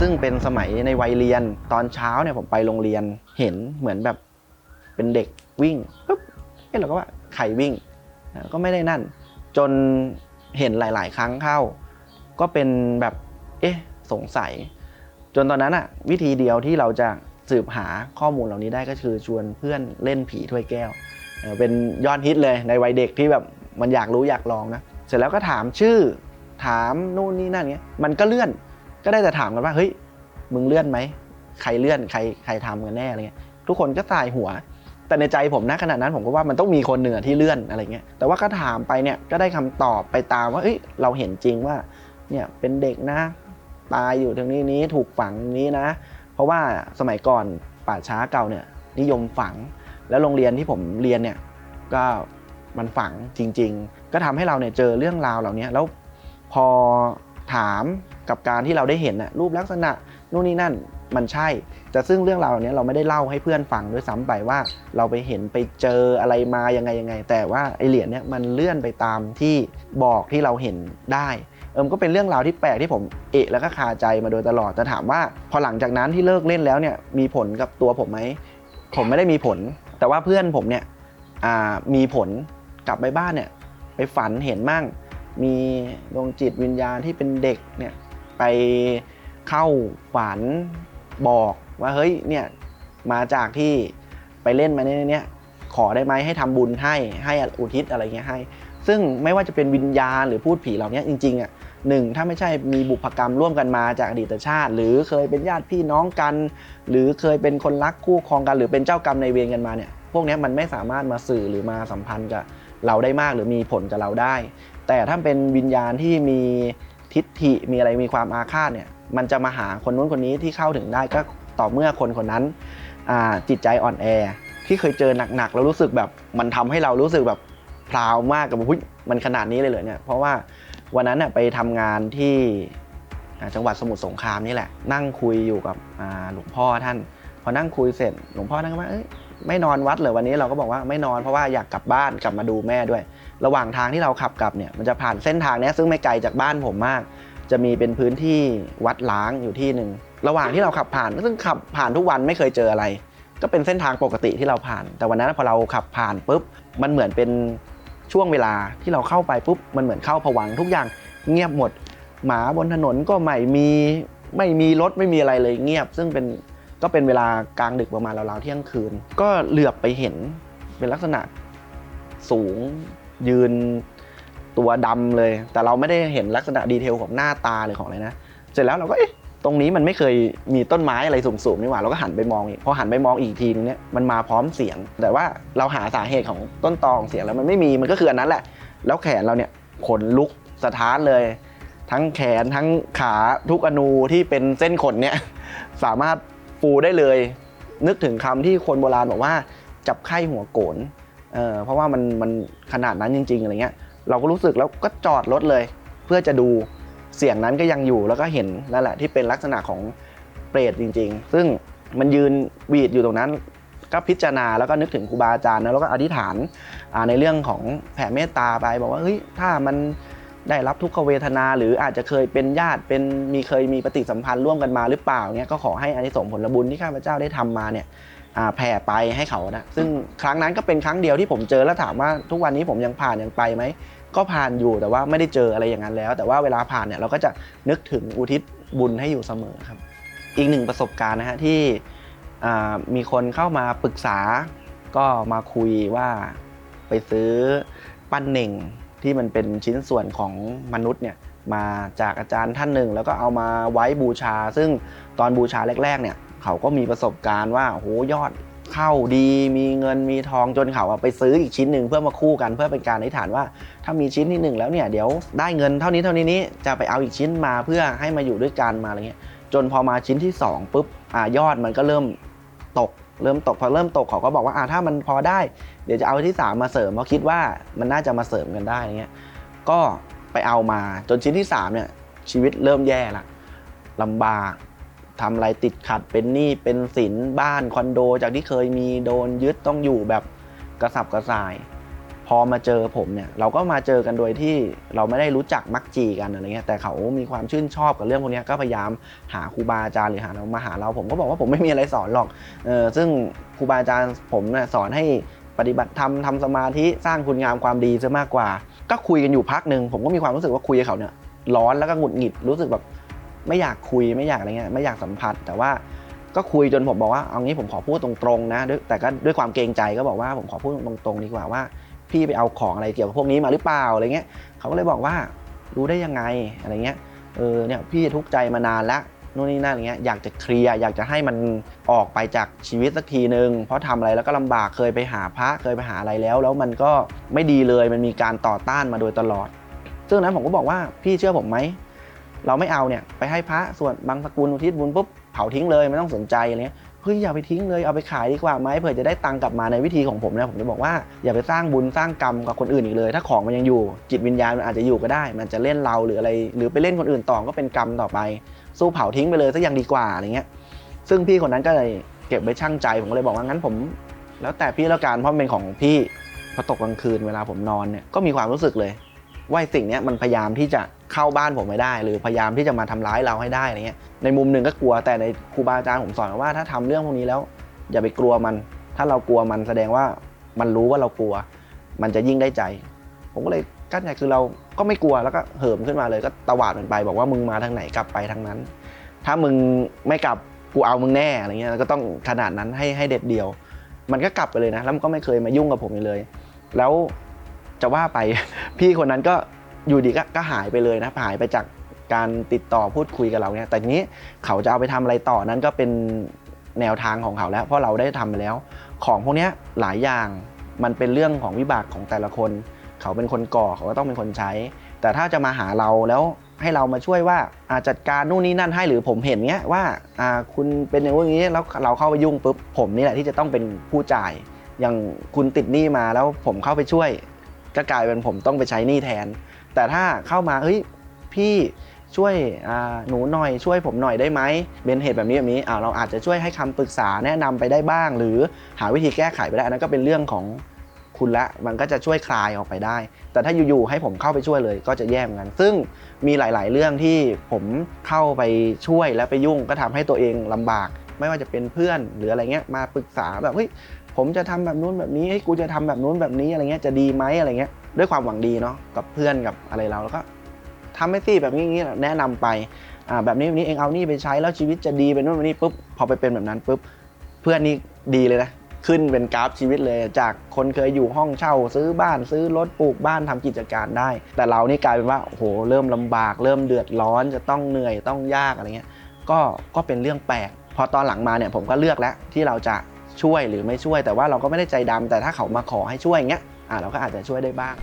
ซึ่งเป็นสมัยในวัยเรียนตอนเช้าเนี่ยผมไปโรงเรียนเห็นเหมือนแบบเป็นเด็กวิ่งปุ๊บเอ๊ะเราก็ว่าใครวิ่งก็ไม่ได้นั่น จนเห็นหลาย ๆ ครั้งเข้า ก็เป็นแบบเอ๊ะสงสัย จนตอนนั้นอะวิธีเดียวที่เราจะสืบหาข้อมูลเหล่านี้ได้ก็คือชวนเพื่อนเล่นผีถ้วยแก้ว เป็นยอดฮิตเลยในวัยเด็กที่แบบมันอยากรู้อยากลองนะ เสร็จแล้วก็ถามชื่อ ถามนู่นนี่นั่นเงี้ยมันก็เลื่อน ก็ได้แต่ถามกันว่าเฮ้ยมึงเลื่อนไหมใครเลื่อนใครใครทำกันแน่อะไรเงี้ยทุกคนก็สายหัว แต่ในใจผมนะขณะนั้นผมก็ว่ามันต้องมีคนเหนือที่เลื่อนอะไรเงี้ยแต่ว่าก็ถามไปเนี่ยก็ได้คำตอบไปตามว่าเอ้ยเราเห็นจริงว่าเนี่ยเป็นเด็กนะตายอยู่ตรงนี้นี้ถูกฝังนี้นะ เพราะว่าสมัยก่อนป่าช้าเก่าเนี่ยนิยมฝัง แล้วโรงเรียนที่ผมเรียนเนี่ยก็มันฝังจริง ๆ ก็ทำให้เราเนี่ยเจอเรื่องราวเหล่านี้แล้วพอถาม กับการที่เราได้เห็นน่ะรูปลักษณะนู่นนี่นั่นมันใช่ แต่ซึ่งเรื่องราวเนี้ยเราไม่ได้เล่าให้เพื่อนฟังด้วยซ้ำไปว่า เราไปเห็นไปเจออะไรมายังไงยังไง แต่ว่าไอเหรียญเนี่ยมันเลื่อนไปตามที่บอกที่เราเห็นได้เอิมก็เป็นเรื่องราวที่แปลกที่ผมเอะแล้วก็คาใจมาโดยตลอดแต่ถามว่า พอหลังจากนั้นที่เลิกเล่นแล้วเนี่ยมีผลกับตัวผมไหมผมไม่ได้มีผล แต่ว่าเพื่อนผมเนี่ยมีผลกลับไปบ้านเนี่ยไปฝันเห็นมั่ง มีดวงจิตวิญญาณที่เป็นเด็กเนี่ย ไปเข้าฝันบอกว่าเฮ้ยเนี่ยมาจากที่ไปเล่นมาเนี่ยเนี่ยขอได้ไหมให้ทำบุญให้ให้อุทิศอะไรเงี้ยให้ ซึ่งไม่ว่าจะเป็นวิญญาณหรือพูดผีเหล่านี้จริงๆอะหนึ่งถ้าไม่ใช่มีบุพกรรมร่วมกันมาจากอดีตชาติ หรือเคยเป็นญาติพี่น้องกัน หรือเคยเป็นคนรักคู่ครองกัน หรือเป็นเจ้ากรรมในเวรกันมาเนี่ยพวกนี้มันไม่สามารถมาสื่อหรือมาสัมพันธ์กับเราได้มากหรือมีผลกับเราได้ แต่ถ้าเป็นวิญญาณที่มี ทิฏฐิมีอะไรมีความอาฆาตเนี่ยมันจะมาหาคนนู้นคนนี้ที่เข้าถึงได้ก็ต่อเมื่อคนคนนั้นจิตใจอ่อนแอ ที่เคยเจอหนักๆแล้วรู้สึกแบบมันทำให้เรารู้สึกแบบพราวมากกับหุ้ยมันขนาดนี้เลยเหรอเนี่ยเพราะว่าวันนั้นน่ยไปทำงานที่จังหวัดสมุทรสงครามนี่แหละ นั่งคุยอยู่กับหลวงพ่อท่าน พอนั่งคุยเสร็จหลวงพ่อท่านก็ว่าเอ้ย ไม่นอนวัดเลยวันนี้เราก็บอกว่าไม่นอนเพราะว่าอยากกลับบ้านกลับมาดูแม่ด้วย ระหว่างทางที่เราขับกลับเนี่ยมันจะผ่านเส้นทางนี้ซึ่งไม่ไกลจากบ้านผมมาก จะมีเป็นพื้นที่วัดล้างอยู่ที่หนึ่งระหว่างที่เราขับผ่านซึ่งขับผ่านทุกวันไม่เคยเจออะไร ก็เป็นเส้นทางปกติที่เราผ่าน แต่วันนั้นพอเราขับผ่านปุ๊บมันเหมือนเป็นช่วงเวลาที่เราเข้าไปปุ๊บมันเหมือนเข้าผวังทุกอย่างเงียบหมด หมาบนถนนก็ไม่มีไม่มีรถไม่มีอะไรเลยเงียบ ซึ่งเป็น ก็เป็นเวลากลางดึกประมาณราวๆเที่ยงคืน ก็เหลือบไปเห็นเป็นลักษณะสูงยืนตัวดำเลย แต่เราไม่ได้เห็นลักษณะดีเทลของหน้าตาหรือของอะไรนะ เสร็จแล้วเราก็เอ๊ะตรงนี้มันไม่เคยมีต้นไม้อะไรสูงๆนี่หว่าเราก็หันไปมองอีกพอหันไปมองอีกทีนึงเนี่ยมันมาพร้อมเสียง แต่ว่าเราหาสาเหตุของต้นตอของเสียงแล้วมันไม่มีมันก็คืออันนั้นแหละ แล้วแขนเราเนี่ยขนลุกสะท้านเลย ทั้งแขนทั้งขาทุกอนูที่เป็นเส้นขนเนี่ยสามารถ ฟูได้เลย นึกถึงคำที่คนโบราณบอกว่า จับไข้หัวโกนเออเพราะว่ามันมันขนาดนั้นจริง ๆอะไรเงี้ยเราก็รู้สึกแล้วก็จอดรถเลย เพื่อจะดูเสียงนั้นก็ยังอยู่แล้วก็เห็นนั่นแหละที่เป็นลักษณะของเปรตจริง ๆ ซึ่งมันยืนวีดอยู่ตรงนั้น ก็พิจารณาแล้วก็นึกถึงครูบาอาจารย์นะแล้วก็อธิษฐานในเรื่องของแผ่เมตตาไปบอกว่าเฮ้ยถ้ามัน ได้รับทุกขเวทนา หรืออาจจะเคยเป็นญาติเป็นมีเคยมีปฏิสัมพันธ์ร่วมกันมาหรือเปล่าเนี่ยก็ขอให้อานิสงส์ผลบุญที่ข้าพเจ้าได้ทำมาเนี่ยแผ่ไปให้เขานะซึ่งครั้งนั้นก็เป็นครั้งเดียวที่ผมเจอแล้วถามว่าทุกวันนี้ผมยังผ่านยังไปไหมก็ผ่านอยู่แต่ว่าไม่ได้เจออะไรอย่างนั้นแล้ว แต่ว่าเวลาผ่านเนี่ยเราก็จะนึกถึงอุทิศบุญให้อยู่เสมอครับ อีกหนึ่งประสบการณ์นะฮะที่มีคนเข้ามาปรึกษาก็มาคุยว่าไปซื้อปั้นเน่ง ที่มันเป็นชิ้นส่วนของมนุษย์เนี่ยมาจากอาจารย์ท่านหนึ่ง แล้วก็เอามาไว้บูชา ซึ่งตอนบูชาแรกๆเนี่ยเขาก็มีประสบการณ์ว่าโหยอดเข้าดีมีเงินมีทองจนเขาไปซื้ออีกชิ้นหนึ่งเพื่อมาคู่กันเพื่อเป็นการอธิษฐานว่า ถ้ามีชิ้นที่หนึ่งแล้วเนี่ยเดี๋ยวได้เงินเท่านี้เท่านี้นี้จะไปเอาอีกชิ้นมาเพื่อให้มาอยู่ด้วยกันมาอะไรเงี้ยจนพอมาชิ้นที่สองปุ๊บอ่ายอดมันก็เริ่มตก เริ่มตกพอเริ่มตกเขาก็บอกว่าอ่าถ้ามันพอได้ เดี๋ยวจะเอาที่สามมาเสริมเพราะคิดว่ามันน่าจะมาเสริมกันได้เงี้ยก็ไปเอามาจนชิ้นที่สามเนี่ยชีวิตเริ่มแย่ละลำบากทำอะไรติดขัดเป็นหนี้เป็นสินบ้านคอนโด จากที่เคยมีโดนยึดต้องอยู่แบบกระสับกระส่าย พอมาเจอผมเนี่ยเราก็มาเจอกันโดยที่เราไม่ได้รู้จักมักจีกันอะไรเงี้ยแต่เขามีความชื่นชอบกับเรื่องพวกนี้ก็พยายามหาครูบาอาจารย์หรือหาเรามาหาเราผมก็บอกว่าผมไม่มีอะไรสอนหรอกเออซึ่งครูบาอาจารย์ผมเนี่ยสอนให้ปฏิบัติธรรมทำสมาธิสร้างคุณงามความดีซะมากกว่า ก็คุยกันอยู่พักหนึ่งผมก็มีความรู้สึกว่าคุยกับเขาเนี่ยร้อนแล้วก็หงุดหงิดรู้สึกแบบไม่อยากคุยไม่อยากอะไรเงี้ยไม่อยากสัมผัส แต่ว่าก็คุยจนผมบอกว่าเอางี้ผมขอพูดตรงๆนะแต่ก็ด้วยความเกรงใจก็บอกว่าผมขอพูดตรงๆดีกว่าว่า พี่ไปเอาของอะไรเกี่ยวกับพวกนี้มาหรือเปล่าอะไรเงี้ยเขาก็เลยบอกว่ารู้ได้ยังไงอะไรเงี้ยเออเนี่ยพี่ทุกข์ใจมานานแล้วนู่นนี่นั่นอะไรเงี้ยอยากจะเคลียร์อยากจะให้มันออกไปจากชีวิตสักทีนึง เพราะทำอะไรแล้วก็ลำบากเคยไปหาพระเคยไปหาอะไรแล้ว แล้วมันก็ไม่ดีเลยมันมีการต่อต้านมาโดยตลอด ซึ่งนั้นผมก็บอกว่าพี่เชื่อผมไหมเราไม่เอาเนี่ยไปให้พระส่วนบางสกุลอุทิศบุญปุ๊บเผาทิ้งเลยไม่ต้องสนใจอะไรเงี้ย เฮ้ยอย่าไปทิ้งเลยเอาไปขายดีกว่าไหมเผื่อจะได้ตังค์กลับมาในวิธีของผมนะผมจะบอกว่าอย่าไปสร้างบุญสร้างกรรมกับคนอื่นอีกเลย ถ้าของมันยังอยู่ จิตวิญญาณมันอาจจะอยู่ก็ได้ มันจะเล่นเราหรืออะไร หรือไปเล่นคนอื่นต่อก็เป็นกรรมต่อไป สู้เผาทิ้งไปเลยซะยังดีกว่าอะไรเงี้ย ซึ่งพี่คนนั้นก็เลยเก็บไว้ช่างใจผมก็เลยบอกว่างั้นผม แล้วแต่พี่แล้วกันเพราะมันเป็นของพี่พอตกกลางคืนเวลาผมนอนเนี่ยก็มีความรู้สึกเลยว่าสิ่งนี้มันพยายามที่จะ เข้าบ้านผมไม่ได้ หรือพยายามที่จะมาทำร้ายเราให้ได้อะไรเงี้ยในมุมหนึ่งก็กลัวแต่ในครูบาอาจารย์ผมสอนว่าถ้าทำเรื่องพวกนี้แล้ว อย่าไปกลัวมัน ถ้าเรากลัวมันแสดงว่ามันรู้ว่าเรากลัว มันจะยิ่งได้ใจ ผมก็เลยกั้นใจคือเราก็ไม่กลัวแล้วก็เหิมขึ้นมาเลยก็ตวาดมันไป บอกว่ามึงมาทางไหนกลับไปทางนั้น ถ้ามึงไม่กลับกูเอามึงแน่อะไรเงี้ยก็ต้องขนาดนั้นให้ให้เด็ดเดียว มันก็กลับไปเลยนะแล้วมันก็ไม่เคยมายุ่งกับผมเลย แล้วจะว่าไปพี่คนนั้นก็ อยู่ดีก็ก็หายไปเลยนะหายไปจากการติดต่อพูดคุยกับเราเนี่ยแต่ทีนี้เขาจะเอาไปทำอะไรต่อนั้นก็เป็นแนวทางของเขาแล้ว เพราะเราได้ทำไปแล้ว ของพวกนี้หลายอย่างมันเป็นเรื่องของวิบากของแต่ละคน เขาเป็นคนก่อเขาก็ต้องเป็นคนใช้ แต่ถ้าจะมาหาเราแล้วให้เรามาช่วยว่าอาจัดการนู่นนี่นั่นให้หรือผมเห็นเนี้ยว่าอ่าคุณเป็นอย่างนี้แล้วเราเข้าไปยุ่งปุ๊บผมนี่แหละที่จะต้องเป็นผู้จ่าย อย่างคุณติดหนี้มาแล้วผมเข้าไปช่วย ก็กลายเป็นผมต้องไปใช้หนี้แทน แต่ถ้าเข้ามาเฮ้ยพี่ช่วยหนูหน่อยช่วยผมหน่อยได้ไหมเป็นเหตุแบบนี้แบบนี้เราอาจจะช่วยให้คำปรึกษาแนะนำไปได้บ้าง หรือหาวิธีแก้ไขไปได้อันนั้นก็เป็นเรื่องของคุณละมันก็จะช่วยคลายออกไปได้ แต่ถ้าอยู่ๆให้ผมเข้าไปช่วยเลยก็จะแย่เหมือนกัน ซึ่งมีหลาย ๆ เรื่องที่ผมเข้าไปช่วยและไปยุ่งก็ทำให้ตัวเองลำบาก ไม่ว่าจะเป็นเพื่อนหรืออะไรเงี้ยมาปรึกษาแบบเฮ้ยผมจะทำแบบนู้นแบบนี้ให้ยกูจะทำแบบนู้นแบบนี้อะไรเงี้ยจะดีไหมอะไรเงี้ย ด้วยความหวังดีเนาะกับเพื่อนกับอะไรเราแล้วก็ทำให้สิแบบนี้แนะนำไปอ่าแบบนี้แบบนี้เองเอานี่ไปใช้แล้วชีวิตจะดีเป็นนู่นเป็นนี่ปุ๊บพอไปเป็นแบบนั้นปุ๊บเพื่อนนี่ดีเลยนะขึ้นเป็นกราฟชีวิตเลย จากคนเคยอยู่ห้องเช่า ซื้อบ้านซื้อรถปลูกบ้านทำกิจการได้ แต่เรานี่กลายเป็นว่าโอ้โหเริ่มลำบาก เริ่มเดือดร้อนจะต้องเหนื่อยต้องยากอะไรเงี้ยก็ก็เป็นเรื่องแปลกพอตอนหลังมาเนี่ยผมก็เลือกแล้วที่เราจะช่วยหรือไม่ช่วย แต่ว่าเราก็ไม่ได้ใจดำแต่ถ้าเขามาขอให้ช่วยอย่างเงี้ย เราก็อาจจะช่วยได้บ้าง